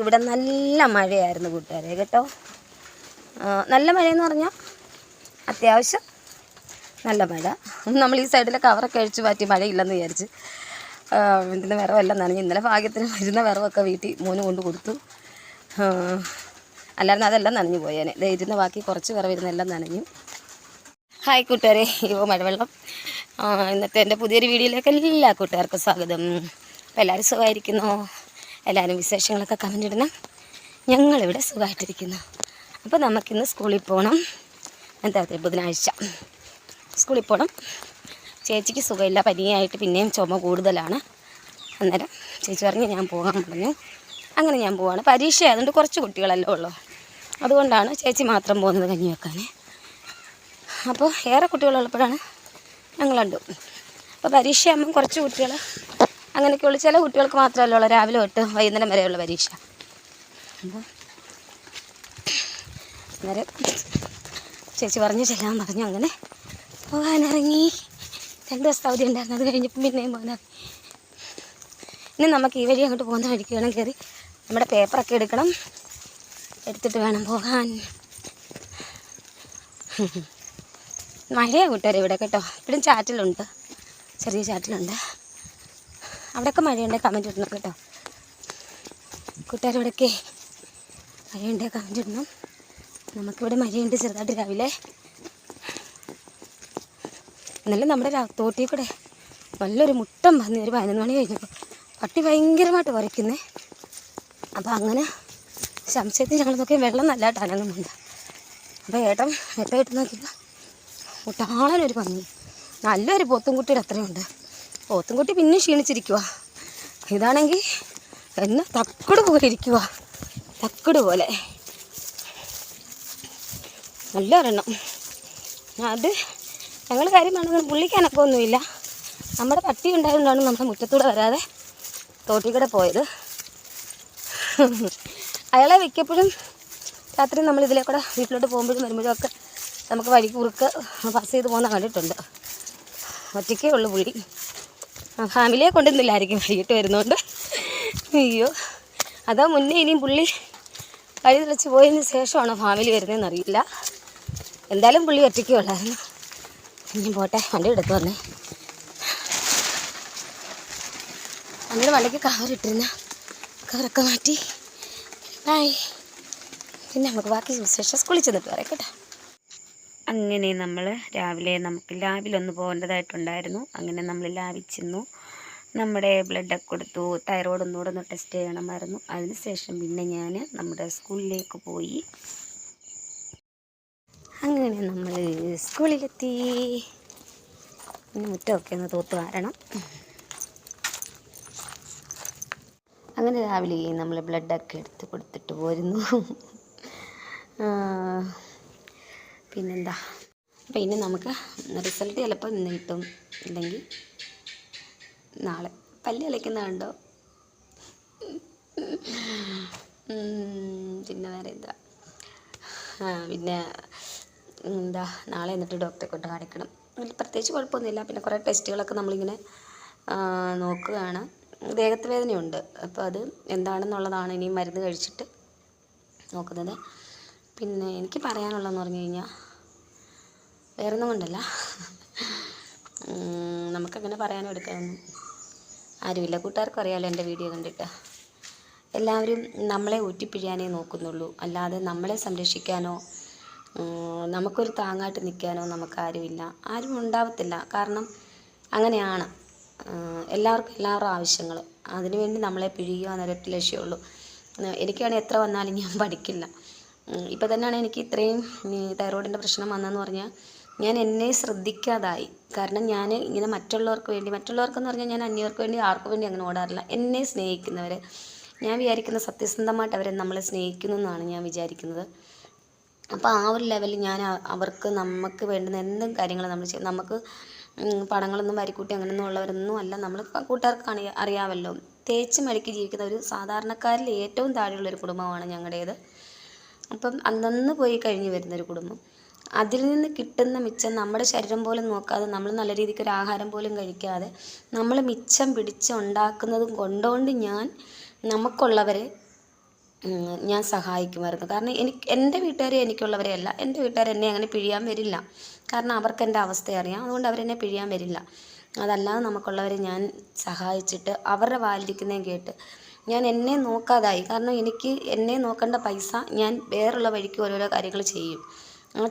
ഇവിടെ നല്ല മഴയായിരുന്നു കൂട്ടുകാരെ കേട്ടോ? നല്ല മഴയെന്ന് പറഞ്ഞാൽ അത്യാവശ്യം നല്ല മഴ. നമ്മൾ ഈ സൈഡിലെ കവറൊക്കെ അഴിച്ചു മാറ്റി മഴയില്ലെന്ന് വിചാരിച്ച് ഇതിന്റെ വിറവെല്ലാം നനഞ്ഞു ഇന്നലെ ഭാഗ്യത്തിന് വരുന്ന വിറവൊക്കെ വീട്ടിൽ മോന് കൊണ്ട് കൊടുത്തു. അല്ലായിരുന്നു അതെല്ലാം നനഞ്ഞു പോയേനെ. ഇരുന്ന ബാക്കി കുറച്ച് വിറവിരുന്നെല്ലാം നനഞ്ഞു. ഹായ് കൂട്ടുകാരെ ഇവ മഴവെള്ളം. ഇന്നത്തെ എന്റെ പുതിയൊരു വീഡിയോയിലേക്ക് എല്ലാ കൂട്ടുകാർക്കും സ്വാഗതം. എല്ലാവരും സുഖമായിരിക്കുന്നോ? എല്ലാവരും വിശേഷങ്ങളൊക്കെ കമന്റ് ഇടണം ഞങ്ങളിവിടെ സുഖമായിട്ടിരിക്കുന്നു. അപ്പോൾ നമുക്കിന്ന് സ്കൂളിൽ പോകണം എന്താ ബുധനാഴ്ച. സ്കൂളിൽ പോകണം ചേച്ചിക്ക് സുഖമില്ല പനിയായിട്ട് പിന്നെയും ചുമ കൂടുതലാണ്. അന്നേരം ചേച്ചി പറഞ്ഞ് ഞാൻ പോകാൻ പറഞ്ഞു. അങ്ങനെ ഞാൻ പോവാണ്. പരീക്ഷ ആയതുകൊണ്ട് കുറച്ച് കുട്ടികളല്ലേ ഉള്ളൂ. അതുകൊണ്ടാണ് ചേച്ചി മാത്രം പോകുന്നത് കഞ്ഞി വെക്കാൻ അപ്പോൾ ഏറെ കുട്ടികളുള്ളപ്പോഴാണ് ഞങ്ങളുണ്ട് അപ്പോൾ പരീക്ഷയാകുമ്പം കുറച്ച് കുട്ടികൾ അങ്ങനെയൊക്കെ ഉള്ളു ചില കുട്ടികൾക്ക് മാത്രമല്ല ഉള്ളൂ. രാവിലെ തൊട്ട് വൈകുന്നേരം വരെയുള്ള പരീക്ഷ. അന്നേരം ചേച്ചി പറഞ്ഞു ചെല്ലാൻ പറഞ്ഞു. അങ്ങനെ പോകാനിറങ്ങി. രണ്ട് ദിവസത്തെ അവധി ഉണ്ടായിരുന്നു. അത് കഴിഞ്ഞപ്പം പിന്നെയും പോകാൻ ഇനി നമുക്ക് ഈ വഴി അങ്ങോട്ട് പോകുന്ന വഴിക്ക് വേണം കയറി നമ്മുടെ പേപ്പറൊക്കെ എടുക്കണം. എടുത്തിട്ട് വേണം പോകാൻ. മഴയാണ് കൂട്ടുകാർ ഇവിടെ കേട്ടോ. ഇപ്പോഴും ചാറ്റിലുണ്ട് ചെറിയ ചാറ്റിലുണ്ട് അവിടെയൊക്കെ മഴയുണ്ട് കമന്റ് ഇടണം കേട്ടോ. കൂട്ടുകാരോടൊക്കെ മഴയുണ്ട് കമന്റ് ഇടണം. നമുക്കിവിടെ മഴയുണ്ട് ചെറുതായിട്ട് രാവിലെ. എന്നാലും നമ്മുടെ തോട്ടി കൂടെ നല്ലൊരു മുട്ടം വന്ന് ഒരു പതിനൊന്ന് മണി കഴിഞ്ഞപ്പോൾ പട്ടി ഭയങ്കരമായിട്ട് കുറയ്ക്കുന്നേ അപ്പോൾ അങ്ങനെ സംശയത്തിൽ ഞങ്ങൾ നോക്കിയാൽ വെള്ളം നല്ലതായിട്ട് അനങ്ങുന്നുണ്ട് അപ്പോൾ ഏട്ടൻ ഏട്ടം ഇട്ട് നോക്കിയപ്പോൾ മുട്ടാളനൊരു പന്നി നല്ലൊരു പോത്തും കുട്ടിയുടെ അത്രയും അത്രയുണ്ട് പോത്തുംകുട്ടി പിന്നെ ക്ഷീണിച്ചിരിക്കുക ഇതാണെങ്കിൽ എന്നെ തക്കട് പോലെ ഇരിക്കുക തക്കട് പോലെ. നല്ല ഒരെണ്ണം. അത് ഞങ്ങൾ കാര്യം പറഞ്ഞത് പുള്ളിക്കാനൊക്കെ ഒന്നുമില്ല. നമ്മുടെ പട്ടി ഉണ്ടായതുകൊണ്ടാണ് നമ്മുടെ മുറ്റത്തൂടെ വരാതെ തോട്ടിൽ കൂടെ പോയത്. അയാളെ മിക്കപ്പോഴും രാത്രി നമ്മൾ ഇതിലെ കൂടെ വീട്ടിലോട്ട് പോകുമ്പോഴും വരുമ്പോഴും ഒക്കെ നമുക്ക് വഴി കുറുക്ക് പാസ് ചെയ്ത് പോകുന്ന കണ്ടിട്ടുണ്ട്. ഒറ്റയ്ക്കേ ഉള്ളൂ പുള്ളി. ഫാമിലിയെ കൊണ്ടുവന്നില്ലായിരിക്കും വൈകിട്ട് വരുന്നതുകൊണ്ട് അയ്യോ അതാ മുന്നേ ഇനിയും പുള്ളി വഴി തെളിച്ച് പോയതിന് ശേഷമാണോ ഫാമിലി വരുന്നതെന്ന് അറിയില്ല. എന്തായാലും പുള്ളി ഒറ്റയ്ക്ക് ഉള്ളായിരുന്നു. ഇനി പോട്ടെ വണ്ടി എടുത്തു വന്നേ. അങ്ങനെ വണ്ടിക്ക് കവറിട്ടിരുന്ന കവറൊക്കെ മാറ്റി. ബായ് പിന്നെ നമുക്ക് ബാക്കി വിശേഷം സ്കൂളിൽ ചെന്നിട്ട് പറയാം കേട്ടോ. അങ്ങനെ നമ്മൾ രാവിലെ നമുക്ക് ലാബിലൊന്ന് പോകേണ്ടതായിട്ടുണ്ടായിരുന്നു. അങ്ങനെ നമ്മൾ ലാബിൽ നമ്മുടെ ബ്ലഡൊക്കെ കൊടുത്തു. തൈറോയ്ഡ് ഒന്നുകൂടെ ഒന്ന് ടെസ്റ്റ് ചെയ്യണമായിരുന്നു. അതിനുശേഷം പിന്നെ ഞാൻ നമ്മുടെ സ്കൂളിലേക്ക് പോയി. അങ്ങനെ നമ്മൾ സ്കൂളിലെത്തി. മുറ്റമൊക്കെ ഒന്ന് തൂത്ത് വാരണം. അങ്ങനെ രാവിലെ നമ്മൾ ബ്ലഡൊക്കെ എടുത്ത് കൊടുത്തിട്ട് പോരുന്നു. പിന്നെന്താ? അപ്പം ഇനി നമുക്ക് റിസൾട്ട് ചിലപ്പോൾ ഇന്ന് കിട്ടും. ഇല്ലെങ്കിൽ നാളെ. പല്ല് കളിക്കുന്നുണ്ടോ പിന്നെ വേറെ എന്താ? പിന്നെ എന്താ? നാളെ എന്നിട്ട് ഡോക്ടറെ കൊണ്ട് കാണിക്കണം. പ്രത്യേകിച്ച് കുഴപ്പമൊന്നുമില്ല. പിന്നെ കുറേ ടെസ്റ്റുകളൊക്കെ നമ്മളിങ്ങനെ നോക്കുകയാണ്. ദേഹത്ത് വേദനയുണ്ട് അപ്പോൾ അത് എന്താണെന്നുള്ളതാണ് ഇനി മരുന്ന് കഴിച്ചിട്ട് നോക്കുന്നത്. പിന്നെ എനിക്ക് പറയാനുള്ളതെന്ന് പറഞ്ഞു കഴിഞ്ഞാൽ വേറൊന്നും കൊണ്ടല്ല. നമുക്കങ്ങനെ പറയാനും എടുക്കാനൊന്നും ആരുമില്ല. കൂട്ടുകാർക്കും അറിയാമല്ലോ എന്റെ വീഡിയോ കണ്ടിട്ട്. എല്ലാവരും നമ്മളെ ഊറ്റിപ്പിഴിയാനേ നോക്കുന്നുള്ളൂ. അല്ലാതെ നമ്മളെ സംരക്ഷിക്കാനോ നമുക്കൊരു താങ്ങായിട്ട് നിൽക്കാനോ നമുക്കാരുമില്ല. ആരും ഉണ്ടാവത്തില്ല. കാരണം അങ്ങനെയാണ്. എല്ലാവർക്കും എല്ലാവരുടെ ആവശ്യങ്ങൾ. അതിനുവേണ്ടി നമ്മളെ പിഴിയുക എന്നൊരൊറ്റ ലക്ഷ്യമുള്ളൂ എനിക്കാണെങ്കിൽ എത്ര വന്നാലും ഞാൻ പഠിക്കില്ല. ഇപ്പം തന്നെയാണ് എനിക്ക് ഇത്രയും തൈറോയിഡിന്റെ പ്രശ്നം വന്നതെന്ന് പറഞ്ഞാൽ ഞാൻ എന്നെ ശ്രദ്ധിക്കാതായി. കാരണം ഞാൻ ഇങ്ങനെ മറ്റുള്ളവർക്ക് വേണ്ടി മറ്റുള്ളവർക്കെന്ന് പറഞ്ഞാൽ ഞാൻ അന്യവർക്ക് വേണ്ടി ആർക്കു വേണ്ടി അങ്ങനെ ഓടാറില്ല. എന്നെ സ്നേഹിക്കുന്നവരെ. ഞാൻ വിചാരിക്കുന്ന സത്യസന്ധമായിട്ട് അവരെ നമ്മളെ സ്നേഹിക്കുന്നു എന്നാണ് ഞാൻ വിചാരിക്കുന്നത്. അപ്പോൾ ആ ഒരു ലെവലിൽ ഞാൻ അവർക്ക് നമുക്ക് വേണ്ടുന്ന എന്തും കാര്യങ്ങൾ നമ്മൾ ചെയ്യും. നമുക്ക് പടങ്ങളൊന്നും വരിക്കൂട്ടി അങ്ങനെയൊന്നും ഉള്ളവരൊന്നും അല്ല. നമ്മൾ കൂട്ടുകാർക്ക് അറിയാമല്ലോ തേച്ച് മടിക്ക് ജീവിക്കുന്ന ഒരു സാധാരണക്കാരിൽ ഏറ്റവും താഴെയുള്ള ഒരു കുടുംബമാണ് ഞങ്ങളുടേത്. അപ്പം അന്നന്ന് പോയി കഴിഞ്ഞ് വരുന്നൊരു കുടുംബം. അതിൽ നിന്ന് കിട്ടുന്ന മിച്ചം നമ്മുടെ ശരീരം പോലും നോക്കാതെ നമ്മൾ നല്ല രീതിക്ക് ഒരു ആഹാരം പോലും കഴിക്കാതെ നമ്മൾ മിച്ചം പിടിച്ച് ഉണ്ടാക്കുന്നതും കൊണ്ടുകൊണ്ട് ഞാൻ നമുക്കുള്ളവരെ ഞാൻ സഹായിക്കുമായിരുന്നു. കാരണം എനിക്ക് എന്റെ വീട്ടുകാരെ എനിക്കുള്ളവരെയല്ല എന്റെ വീട്ടുകാർ എന്നെ അങ്ങനെ പിഴിയാൻ വരില്ല. കാരണം അവർക്ക് എന്റെ അവസ്ഥ അറിയാം. അതുകൊണ്ട് അവരെന്നെ പിഴിയാൻ വരില്ല. അതല്ലാതെ നമുക്കുള്ളവരെ ഞാൻ സഹായിച്ചിട്ട് അവരുടെ വാലിരിക്കുന്നതും കേട്ട് ഞാൻ എന്നെ നോക്കാതായി. കാരണം എനിക്ക് എന്നെ നോക്കേണ്ട പൈസ ഞാൻ വേറുള്ള വഴിക്ക് ഓരോരോ കാര്യങ്ങൾ ചെയ്യും.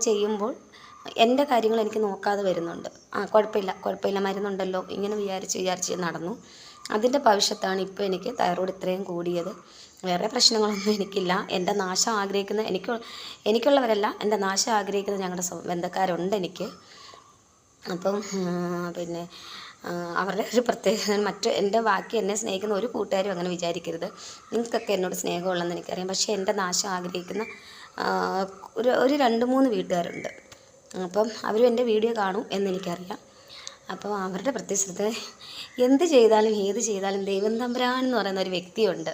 ചെയ്യുമ്പോൾ എന്റെ കാര്യങ്ങൾ എനിക്ക് നോക്കാതെ വരുന്നുണ്ട്. ആ കുഴപ്പമില്ല കുഴപ്പമില്ല മരുന്നുണ്ടല്ലോ ഇങ്ങനെ വിചാരിച്ച് വിചാരിച്ച് നടന്നു. അതിന്റെ ഭവിഷ്യത്താണ് ഇപ്പോൾ എനിക്ക് തൈറോയ്ഡ് ഇത്രയും കൂടിയത്. വേറെ പ്രശ്നങ്ങളൊന്നും എനിക്കില്ല. എന്റെ നാശം ആഗ്രഹിക്കുന്ന എനിക്ക് എനിക്കുള്ളവരല്ല എന്റെ നാശം ആഗ്രഹിക്കുന്ന ഞങ്ങളുടെ ബന്ധക്കാരുണ്ട് എനിക്ക്. അപ്പം പിന്നെ അവരുടെ ഒരു പ്രത്യേക മറ്റു എന്റെ ബാക്കി എന്നെ സ്നേഹിക്കുന്ന ഒരു കൂട്ടുകാരും അങ്ങനെ വിചാരിക്കരുത്. നിങ്ങൾക്കൊക്കെ എന്നോട് സ്നേഹമുള്ളതെന്ന് എനിക്കറിയാം. പക്ഷേ എന്റെ നാശം ആഗ്രഹിക്കുന്ന ഒരു ഒരു രണ്ട് മൂന്ന് വീട്ടുകാരുണ്ട്. അപ്പം അവരും എന്റെ വീഡിയോ കാണും എന്നെനിക്കറിയാം. അപ്പോൾ അവരുടെ പ്രത്യക്ഷത എന്ത് ചെയ്താലും ഏത് ചെയ്താലും ദൈവം തമ്പുരാൻ എന്ന് പറയുന്ന ഒരു വ്യക്തിയുണ്ട്.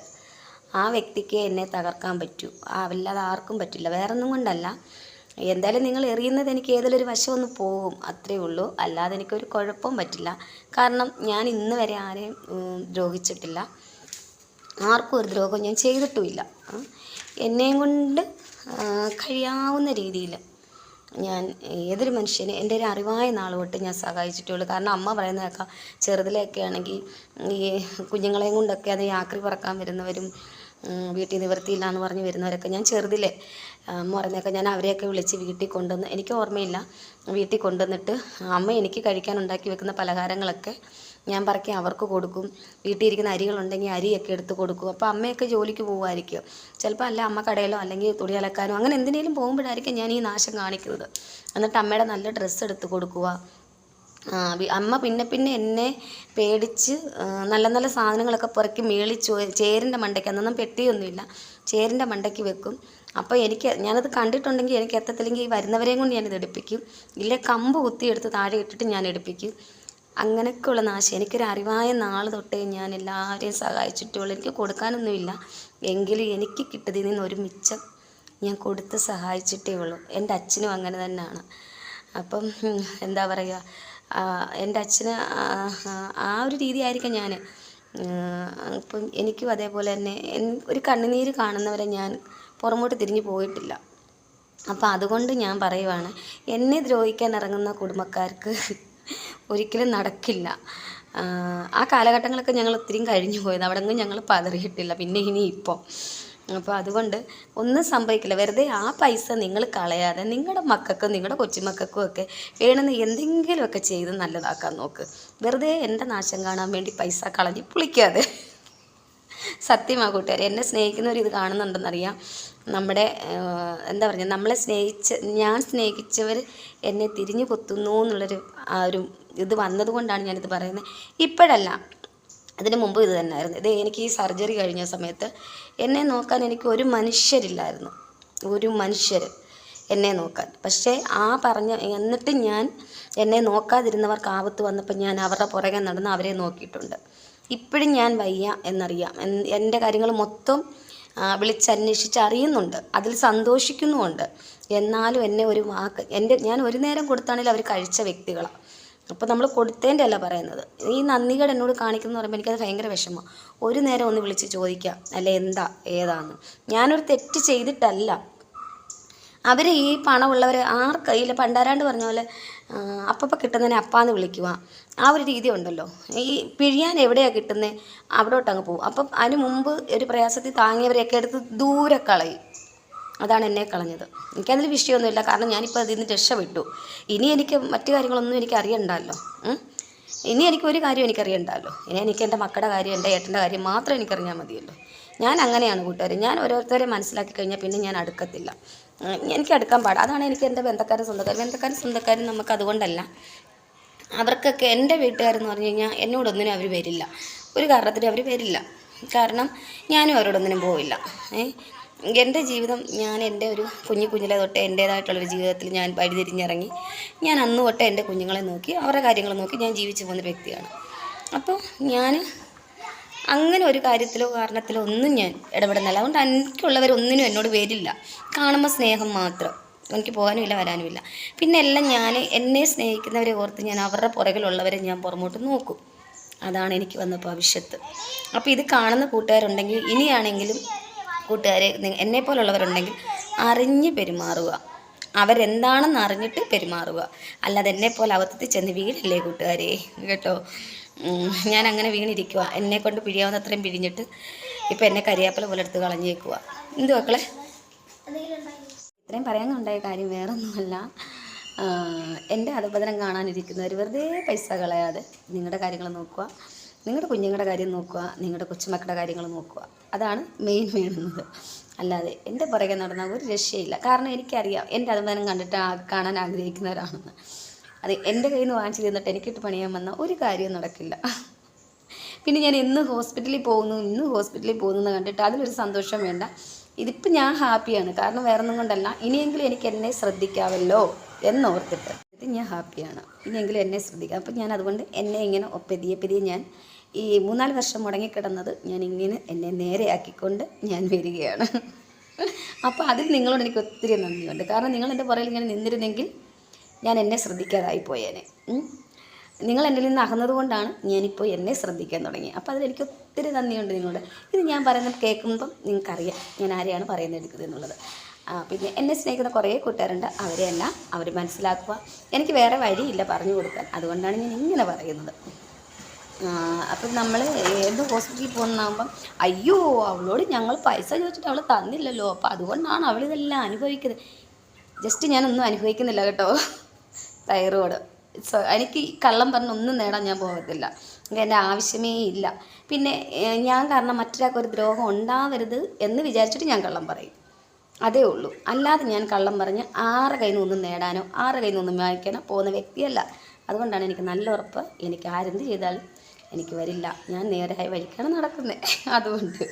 ആ വ്യക്തിക്ക് എന്നെ തകർക്കാൻ പറ്റൂ. അല്ലാതെ ആർക്കും പറ്റില്ല. വേറൊന്നും കൊണ്ടല്ല. എന്തായാലും നിങ്ങൾ എറിയുന്നത് എനിക്ക് ഏതെങ്കിലും ഒരു വശം ഒന്ന് പോകും. അത്രേ ഉള്ളൂ. അല്ലാതെ എനിക്കൊരു കുഴപ്പവും പറ്റില്ല. കാരണം ഞാൻ ഇന്ന് വരെ ആരെയും ദ്രോഹിച്ചിട്ടില്ല. ആർക്കും ഒരു ദ്രോഹം ഞാൻ ചെയ്തിട്ടുമില്ല. എന്നെയും കൊണ്ട് കഴിയാവുന്ന രീതിയിൽ ഞാൻ ഏതൊരു മനുഷ്യനെ എന്റെ ഒരു അറിവായ നാൾ തൊട്ട് ഞാൻ സഹായിച്ചിട്ടുള്ളൂ. കാരണം അമ്മ പറയുന്ന കേൾക്കാം ചെറുതിലൊക്കെ ആണെങ്കിൽ ഈ കുഞ്ഞുങ്ങളെയും കൊണ്ടൊക്കെ അത് യാത്ര പറക്കാൻ വരുന്നവരും വീട്ടിൽ നിവൃത്തിയില്ല എന്ന് പറഞ്ഞ് വരുന്നവരൊക്കെ ഞാൻ ചെറുതിലെ അമ്മ പറയുന്നതൊക്കെ ഞാൻ അവരെയൊക്കെ വിളിച്ച് വീട്ടിൽ കൊണ്ടുവന്ന് എനിക്ക് ഓർമ്മയില്ല. വീട്ടിൽ കൊണ്ടുവന്നിട്ട് അമ്മ എനിക്ക് കഴിക്കാൻ ഉണ്ടാക്കി വെക്കുന്ന പലഹാരങ്ങളൊക്കെ ഞാൻ പറക്കി അവർക്ക് കൊടുക്കും. വീട്ടിൽ ഇരിക്കുന്ന അരികളുണ്ടെങ്കിൽ അരിയൊക്കെ എടുത്ത് കൊടുക്കും. അപ്പോൾ അമ്മയൊക്കെ ജോലിക്ക് പോകുമായിരിക്കും ചിലപ്പോൾ അല്ല അമ്മ കടയിലോ അല്ലെങ്കിൽ തുണി അലക്കാനോ അങ്ങനെ എന്തിനേലും പോകുമ്പോഴായിരിക്കും ഞാൻ ഈ നാശം കാണിക്കുന്നത്. എന്നിട്ട് അമ്മയുടെ നല്ല ഡ്രസ്സ് എടുത്ത് കൊടുക്കുക. അമ്മ പിന്നെ പിന്നെ എന്നെ പേടിച്ച് നല്ല നല്ല സാധനങ്ങളൊക്കെ പുറക്കി മേളി ചേരിന്റെ മണ്ടയ്ക്ക് അന്നൊന്നും പെട്ടിയൊന്നുമില്ല. ചേരിന്റെ മണ്ടയ്ക്ക് വെക്കും. അപ്പോൾ എനിക്ക് ഞാനത് കണ്ടിട്ടുണ്ടെങ്കിൽ എനിക്ക് എത്തത്തില്ലെങ്കിൽ ഈ വരുന്നവരെയും കൊണ്ട് ഞാനിത് എടുപ്പിക്കും. ഇല്ലേ കമ്പ് കുത്തിയെടുത്ത് താഴെ ഇട്ടിട്ട് ഞാൻ എടുപ്പിക്കും അങ്ങനെയൊക്കെയുള്ള നാശം. എനിക്കൊരു അറിവായ നാൾ തൊട്ടേ ഞാൻ എല്ലാവരെയും സഹായിച്ചിട്ടുള്ളൂ. എനിക്ക് കൊടുക്കാനൊന്നുമില്ല. എങ്കിലും എനിക്ക് കിട്ടതിൽ നിന്ന് ഒരു മിച്ചം ഞാൻ കൊടുത്ത് സഹായിച്ചിട്ടേ ഉള്ളൂ. എന്റെ അച്ഛനും അങ്ങനെ തന്നെയാണ്. അപ്പം എന്താ പറയുക എന്റെ അച്ഛന് ആ, ഒരു രീതി രീതിയായിരിക്കാം ഞാൻ. അപ്പം എനിക്കും അതേപോലെ തന്നെ ഒരു കണ്ണുനീര് കാണുന്നവരെ ഞാൻ പുറമോട്ട് തിരിഞ്ഞു പോയിട്ടില്ല. അപ്പം അതുകൊണ്ട് ഞാൻ പറയുവാണ് എന്നെ ദ്രോഹിക്കാൻ ഇറങ്ങുന്ന കുടുംബക്കാർക്ക് ഒരിക്കലും നടക്കില്ല. ആ, കാലഘട്ടങ്ങളൊക്കെ ഞങ്ങൾ ഒത്തിരിയും കഴിഞ്ഞു പോയത്. അവിടെ നിന്ന് ഞങ്ങൾ പതറിയിട്ടില്ല. പിന്നെ ഇനി ഇപ്പോൾ അപ്പോൾ അതുകൊണ്ട് ഒന്നും സംഭവിക്കില്ല. വെറുതെ ആ പൈസ നിങ്ങൾ കളയാതെ നിങ്ങളുടെ മക്കൾക്കും നിങ്ങളുടെ കൊച്ചുമക്കൾക്കും ഒക്കെ വേണമെന്ന് എന്തെങ്കിലുമൊക്കെ ചെയ്ത് നല്ലതാക്കാൻ നോക്ക്. വെറുതെ എന്റെ നാശം കാണാൻ വേണ്ടി പൈസ കളഞ്ഞ് പുളിക്കാതെ. സത്യമാ കൂട്ടുകാർ എന്നെ സ്നേഹിക്കുന്നവർ ഇത് കാണുന്നുണ്ടെന്നറിയാം. നമ്മുടെ എന്താ പറയുക നമ്മളെ സ്നേഹിച്ച് ഞാൻ സ്നേഹിച്ചവർ എന്നെ തിരിഞ്ഞു കൊത്തുന്നു എന്നുള്ളൊരു ആ ഒരു ഇത് വന്നതുകൊണ്ടാണ് ഞാനിത് പറയുന്നത് ഇപ്പോഴല്ല അതിന് മുമ്പ് ഇത് തന്നെയായിരുന്നു ഇത് എനിക്ക് ഈ സർജറി കഴിഞ്ഞ സമയത്ത് എന്നെ നോക്കാൻ എനിക്ക് ഒരു മനുഷ്യരില്ലായിരുന്നു. ഒരു മനുഷ്യർ എന്നെ നോക്കാൻ. പക്ഷേ ആ പറഞ്ഞ എന്നിട്ട് ഞാൻ എന്നെ നോക്കാതിരുന്നവർക്ക് ആപത്ത് വന്നപ്പോൾ ഞാൻ അവരുടെ പുറകെ നടന്ന് അവരെ നോക്കിയിട്ടുണ്ട്. ഇപ്പോഴും ഞാൻ വയ്യ എന്നറിയാം. എൻ- എന്റെ കാര്യങ്ങൾ മൊത്തം വിളിച്ചന്വേഷിച്ച് അറിയുന്നുണ്ട്. അതിൽ സന്തോഷിക്കുന്നുമുണ്ട്. എന്നാലും എന്നെ ഒരു വാക്ക് എന്റെ ഞാൻ ഒരു നേരം കൊടുത്താണെങ്കിൽ അവർ കഴിച്ച വ്യക്തികളാണ് അപ്പോൾ നമ്മൾ കൊടുത്തതിന്റെ അല്ല പറയുന്നത്. ഈ നന്ദികേട് എന്നോട് കാണിക്കുന്നു പറയുമ്പോൾ എനിക്കത് ഭയങ്കര വിഷമമാണ് ഒരു നേരം ഒന്ന് വിളിച്ച് ചോദിക്കാം അല്ലെ എന്താ ഏതാന്ന്. ഞാനൊരു തെറ്റ് ചെയ്തിട്ടല്ല. അവർ ഈ പണമുള്ളവർ ആർക്കും ഇല്ല പണ്ടാരാണ്ട് പറഞ്ഞ പോലെ അപ്പപ്പം കിട്ടുന്നതിനെ അപ്പാന്ന് വിളിക്കുക ആ ഒരു രീതി ഉണ്ടല്ലോ. ഈ പിഴിയാൻ എവിടെയാണ് കിട്ടുന്നത് അവിടോട്ട് അങ്ങ് പോകും. അപ്പം അതിന് മുമ്പ് ഒരു പ്രയാസത്തിൽ താങ്ങിയവരെയൊക്കെ എടുത്ത് ദൂരെ കളയും. അതാണ് എന്നെ കളഞ്ഞത്. എനിക്കതിൽ വിഷയമൊന്നുമില്ല. കാരണം ഞാനിപ്പോൾ അതിൽ നിന്ന് രക്ഷപ്പെട്ടു. ഇനി എനിക്ക് മറ്റു കാര്യങ്ങളൊന്നും എനിക്ക് അറിയണ്ടല്ലോ. ഇനി എനിക്ക് ഒരു കാര്യം എനിക്കറിയണ്ടല്ലോ ഇനി എനിക്ക് എന്റെ മക്കളുടെ കാര്യം എന്റെ ഏട്ടന്റെ കാര്യം മാത്രം എനിക്കറിഞ്ഞാൽ മതിയല്ലോ. ഞാൻ അങ്ങനെയാണ് കൂട്ടുകാർ ഞാൻ ഓരോരുത്തരെ മനസ്സിലാക്കി കഴിഞ്ഞാൽ പിന്നെ ഞാൻ അടുക്കത്തില്ല. എനിക്ക് അടുക്കാൻ പാടില്ല അതാണ് എനിക്ക് എന്റെ ബന്ധക്കാരും സ്വന്തക്കാരും. ബന്ധക്കാരും സ്വന്തക്കാരും നമുക്ക് അതുകൊണ്ടല്ല. അവർക്കൊക്കെ എന്റെ വീട്ടുകാരെന്ന് പറഞ്ഞു കഴിഞ്ഞാൽ എന്നോടൊന്നിനും അവർ വരില്ല. ഒരു കാരണത്തിനും അവർ വരില്ല. കാരണം ഞാനും അവരോടൊന്നിനും പോവില്ല. എന്റെ ജീവിതം ഞാൻ എന്റെ ഒരു കുഞ്ഞു കുഞ്ഞിലെ തൊട്ട് എന്റേതായിട്ടുള്ളൊരു ജീവിതത്തിൽ ഞാൻ വഴിതിരിഞ്ഞിറങ്ങി. ഞാൻ അന്ന് തൊട്ട് എന്റെ കുഞ്ഞുങ്ങളെ നോക്കി അവരുടെ കാര്യങ്ങൾ നോക്കി ഞാൻ ജീവിച്ചു പോകുന്ന വ്യക്തിയാണ്. അപ്പോൾ ഞാൻ അങ്ങനെ ഒരു കാര്യത്തിലോ കാരണത്തിലോ ഒന്നും ഞാൻ ഇടപെടുന്നില്ല. അതുകൊണ്ട് എനിക്കുള്ളവരൊന്നിനും എന്നോട് വരില്ല. കാണുമ്പോൾ സ്നേഹം മാത്രം. എനിക്ക് പോകാനും ഇല്ല വരാനും ഇല്ല പിന്നെ എല്ലാം ഞാൻ എന്നെ സ്നേഹിക്കുന്നവരെ ഓർത്ത് ഞാൻ അവരുടെ പുറകിലുള്ളവരെ ഞാൻ പുറമോട്ട് നോക്കും. അതാണ് എനിക്ക് വന്ന ഭവിഷ്യത്ത്. അപ്പോൾ ഇത് കാണുന്ന കൂട്ടുകാരുണ്ടെങ്കിൽ ഇനിയാണെങ്കിലും കൂട്ടുകാർ എന്നെ പോലുള്ളവരുണ്ടെങ്കിൽ അറിഞ്ഞ് പെരുമാറുക. അവരെന്താണെന്ന് അറിഞ്ഞിട്ട് പെരുമാറുക. അല്ലാതെ എന്നെ പോലെ ചെന്ന് വീടില്ലേ കൂട്ടുകാരെ? കേട്ടോ? ഞാൻ അങ്ങനെ വീണിരിക്കുക എന്നെ കൊണ്ട് പിഴിയാവുന്ന അത്രയും പിഴിഞ്ഞിട്ട് ഇപ്പം എന്നെ കരിയാപ്പല പോലെ എടുത്ത് കളഞ്ഞേക്കുക എന്ത് മക്കളെ? ഇത്രയും പറയാനുണ്ടായ കാര്യം വേറൊന്നുമല്ല. എന്റെ അധപതനം കാണാനിരിക്കുന്നവർ വെറുതെ പൈസ കളയാതെ നിങ്ങളുടെ കാര്യങ്ങൾ നോക്കുക. നിങ്ങളുടെ കുഞ്ഞുങ്ങളുടെ കാര്യം നോക്കുക. നിങ്ങളുടെ കൊച്ചുമക്കളുടെ കാര്യങ്ങൾ നോക്കുക. അതാണ് മെയിൻ വേണ്ടത് അല്ലാതെ എന്റെ പുറകെ നടന്ന ഒരു രക്ഷയില്ല. കാരണം എനിക്കറിയാം എന്റെ അധപതനം കണ്ടിട്ട് കാണാൻ ആഗ്രഹിക്കുന്നവരാണെന്ന്. അത് എന്റെ കയ്യിൽ നിന്ന് വാങ്ങിച്ചു തന്നിട്ട് എനിക്കിട്ട് പണിയാൻ വന്ന ഒരു കാര്യവും നടക്കില്ല. പിന്നെ ഞാൻ എന്ന് ഹോസ്പിറ്റലിൽ പോകുന്നു ഇന്ന് ഹോസ്പിറ്റലിൽ പോകുന്നു എന്ന് കണ്ടിട്ട് അതിലൊരു സന്തോഷം വേണ്ട. ഇതിപ്പോൾ ഞാൻ ഹാപ്പിയാണ് കാരണം വേറെ ഒന്നും കൊണ്ടല്ല. ഇനിയെങ്കിലും എനിക്ക് എന്നെ ശ്രദ്ധിക്കാമല്ലോ എന്നോർത്തിട്ട്. ഇത് ഞാൻ ഹാപ്പിയാണ് ഇനിയെങ്കിലും എന്നെ ശ്രദ്ധിക്കാം. അപ്പം ഞാൻ അതുകൊണ്ട് എന്നെ ഇങ്ങനെ പെതിയെ പെതിയെ ഞാൻ ഈ മൂന്നാൽ വർഷം മുടങ്ങിക്കിടന്നത് ഞാൻ ഇങ്ങനെ എന്നെ നേരെയാക്കിക്കൊണ്ട് ഞാൻ വരികയാണ്. അപ്പോൾ അതിൽ നിങ്ങളോട് എനിക്ക് ഒത്തിരി നന്ദിയുണ്ട്. കാരണം നിങ്ങൾ എന്റെ പുറകിൽ ഇങ്ങനെ നിന്നിരുന്നെങ്കിൽ ഞാൻ എന്നെ ശ്രദ്ധിക്കാതായി പോയേനെ. നിങ്ങൾ എന്റെ നിന്ന് അകന്നത് കൊണ്ടാണ് ഞാനിപ്പോൾ എന്നെ ശ്രദ്ധിക്കാൻ തുടങ്ങി. അപ്പോൾ അതിലെനിക്ക് ഒത്തിരി നന്ദിയുണ്ട് നിങ്ങളോട്. ഇത് ഞാൻ പറയുന്നത് കേൾക്കുമ്പം നിങ്ങൾക്കറിയാം ഞാൻ ആരെയാണ് പറയുന്നത് എടുക്കുന്നത് എന്നുള്ളത്. പിന്നെ എന്നെ സ്നേഹിക്കുന്ന കുറേ കൂട്ടുകാരുണ്ട്. അവരെ എല്ലാം അവർ മനസ്സിലാക്കുക. എനിക്ക് വേറെ വഴിയില്ല പറഞ്ഞു കൊടുക്കാൻ. അതുകൊണ്ടാണ് ഞാൻ ഇങ്ങനെ പറയുന്നത്. അപ്പം നമ്മൾ ഏത് ഹോസ്പിറ്റലിൽ പോകുന്നതാകുമ്പം അയ്യോ അവളോട് ഞങ്ങൾ പൈസ ചോദിച്ചിട്ട് അവൾ തന്നില്ലല്ലോ. അപ്പോൾ അതുകൊണ്ടാണ് അവളിതെല്ലാം അനുഭവിക്കുന്നത്. ജസ്റ്റ് ഞാനൊന്നും അനുഭവിക്കുന്നില്ല കേട്ടോ. തൈറോയ്ഡ്. എനിക്ക് ഈ കള്ളം പറഞ്ഞ് ഒന്നും നേടാൻ ഞാൻ പോകത്തില്ല. എന്റെ ആവശ്യമേ ഇല്ല. പിന്നെ ഞാൻ കാരണം മറ്റൊരാൾക്ക് ഒരു ദ്രോഹം ഉണ്ടാവരുത് എന്ന് വിചാരിച്ചിട്ട് ഞാൻ കള്ളം പറയും. അതേ ഉള്ളൂ. അല്ലാതെ ഞാൻ കള്ളം പറഞ്ഞ് ആറ് കയ്യിൽ നിന്നൊന്നും നേടാനോ ആറ് കയ്യിൽ നിന്നൊന്നും വാങ്ങിക്കാനോ പോകുന്ന വ്യക്തിയല്ല. അതുകൊണ്ടാണ് എനിക്ക് നല്ല ഉറപ്പ്. എനിക്ക് ആരെന്ത് ചെയ്താലും എനിക്ക് വരില്ല. ഞാൻ നേരായ വഴിക്കാണ് നടക്കുന്നത് അതുകൊണ്ട്.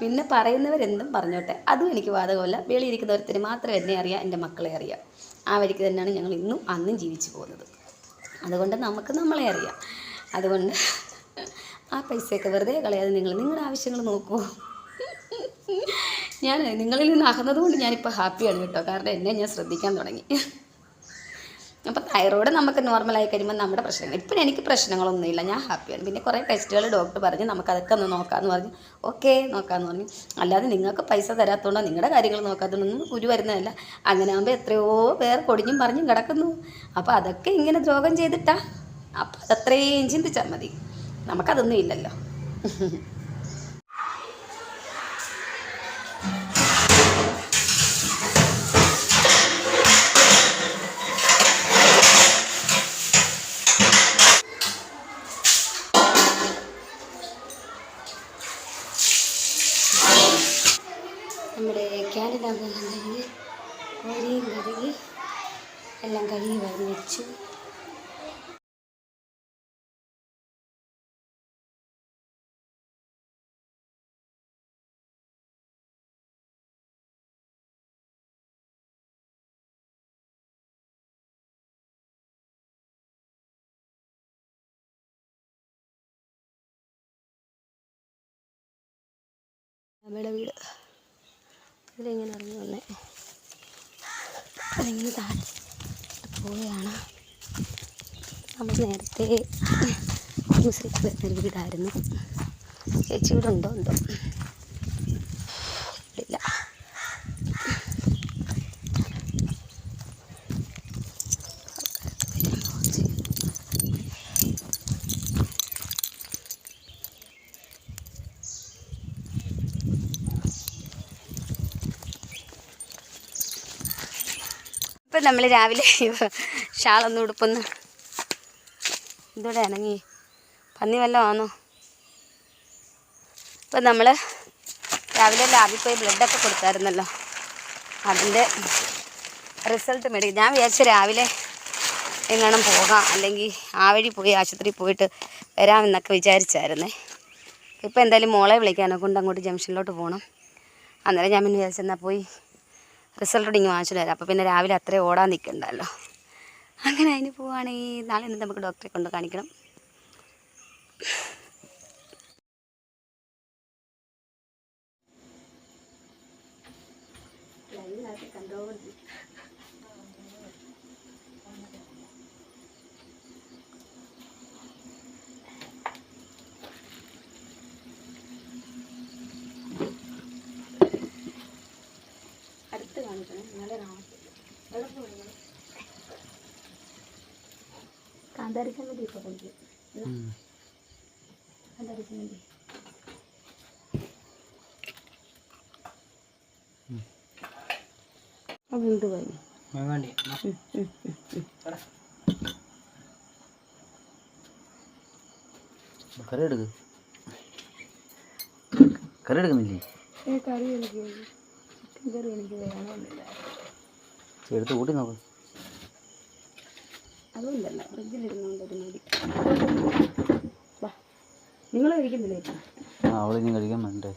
പിന്നെ പറയുന്നവരെന്തും പറഞ്ഞോട്ടെ. അതും എനിക്ക് ബാധകമല്ല വെളിയിരിക്കുന്ന ഒരുത്തിന് മാത്രം എന്നെ അറിയാം എന്റെ മക്കളെ അറിയാം. ആ വഴിക്ക് തന്നെയാണ് ഞങ്ങൾ ഇന്നും അന്നും ജീവിച്ചു പോകുന്നത്. അതുകൊണ്ട് നമുക്ക് നമ്മളെ അറിയാം. അതുകൊണ്ട് ആ പൈസയൊക്കെ വെറുതെ കളയാതെ നിങ്ങൾ നിങ്ങളുടെ ആവശ്യങ്ങൾ നോക്കൂ. ഞാൻ നിങ്ങളിൽ നിന്ന് അകന്നതുകൊണ്ട് ഞാനിപ്പോൾ ഹാപ്പിയാണ് കേട്ടോ. കാരണം എന്നെ ഞാൻ ശ്രദ്ധിക്കാൻ തുടങ്ങി. അപ്പം തൈറോയ്ഡ് നമുക്ക് നോർമലായി കഴിയുമ്പോൾ നമ്മുടെ പ്രശ്നങ്ങൾ ഇപ്പം എനിക്ക് പ്രശ്നങ്ങളൊന്നുമില്ല. ഞാൻ ഹാപ്പിയാണ് പിന്നെ കുറേ ടെസ്റ്റുകൾ ഡോക്ടർ പറഞ്ഞ്. നമുക്ക് അതൊക്കെ ഒന്ന് നോക്കാമെന്ന് പറഞ്ഞു. ഓക്കെ നോക്കാമെന്ന് പറഞ്ഞു. അല്ലാതെ നിങ്ങൾക്ക് പൈസ തരാത്തതുകൊണ്ടോ നിങ്ങളുടെ കാര്യങ്ങൾ നോക്കാത്തതുകൊണ്ടൊന്നും കുരു വരുന്നതല്ല. അങ്ങനെ ആകുമ്പോൾ എത്രയോ പേർ കൊടിഞ്ഞും പറഞ്ഞും കിടക്കുന്നു. അപ്പോൾ അതൊക്കെ ഇങ്ങനെ ദ്രോഹം ചെയ്തിട്ടാ. അപ്പോൾ അതത്രയും ചിന്തിച്ചാൽ മതി. നമുക്കതൊന്നും ഇല്ലല്ലോ. ക്യാന്റീനകത്തെല്ലാം കഴുകി കോരിയും കഴുകി എല്ലാം കഴുകി വരി വെച്ചു നമ്മുടെ വീട് ഇതിലിങ്ങനെ ഇറങ്ങി വന്നേ. അതിങ്ങനെ താഴെ പോവുകയാണ്. നമ്മൾ നേരത്തെ മുസ്ലിം വരുന്നൊരു വീടായിരുന്നു ചേച്ചി ഇവിടെ ഉണ്ടോ എന്തോ? ഇപ്പം നമ്മൾ രാവിലെ ഷാളൊന്നും ഉടുപ്പൊന്ന് ഇതോടെ ഇണങ്ങി. പന്നി വല്ലതും ആണോ ഇപ്പം നമ്മൾ രാവിലെ ലാബിൽ പോയി ബ്ലഡൊക്കെ കൊടുത്തായിരുന്നല്ലോ. അതിന്റെ റിസൾട്ട് മേടിക്കും ഞാൻ വിചാരിച്ചു രാവിലെ എങ്ങാനും പോകാം. അല്ലെങ്കിൽ ആ വഴി പോയി ആശുപത്രിയിൽ പോയിട്ട് വരാമെന്നൊക്കെ വിചാരിച്ചായിരുന്നേ. ഇപ്പം എന്തായാലും മോളെ വിളിക്കാനൊക്കെ കൊണ്ട് അങ്ങോട്ട് ജംഗ്ഷനിലോട്ട് പോകണം അന്നേരം ഞാൻ പിന്നെ വിചാരിച്ചെന്നാൽ പോയി റിസൾട്ട് ഇങ്ങനെ വാങ്ങിച്ചിട്ട് വരാം. അപ്പോൾ പിന്നെ രാവിലെ അത്രയും ഓടാൻ നിൽക്കണ്ടല്ലോ അങ്ങനെ അതിന് പോവുകയാണെങ്കിൽ നാളെ ഇന്ന് നമുക്ക് ഡോക്ടറെ കൊണ്ട് കാണിക്കണം. കണ്ടോണ്ട് കാന്താരിക്കാൻ വേണ്ടി ഇപ്പൊ കാന്താരിക്കാൻ വേണ്ടി. കറി എടുക്ക്. കറി എടുക്കുന്നില്ലേ? കറി എനിക്ക് ചിക്കൻ എനിക്ക് വേണമെന്നില്ല എടുത്ത് കൂട്ടി നോക്ക്. അതുകൊണ്ടല്ല ഫ്രിഡ്ജിലിരുന്നുകൊണ്ട് ഒരു മതി. വാ നിങ്ങൾ കഴിക്കുന്നില്ലേ ആ അവളിനി കഴിക്കാൻ വേണ്ടേ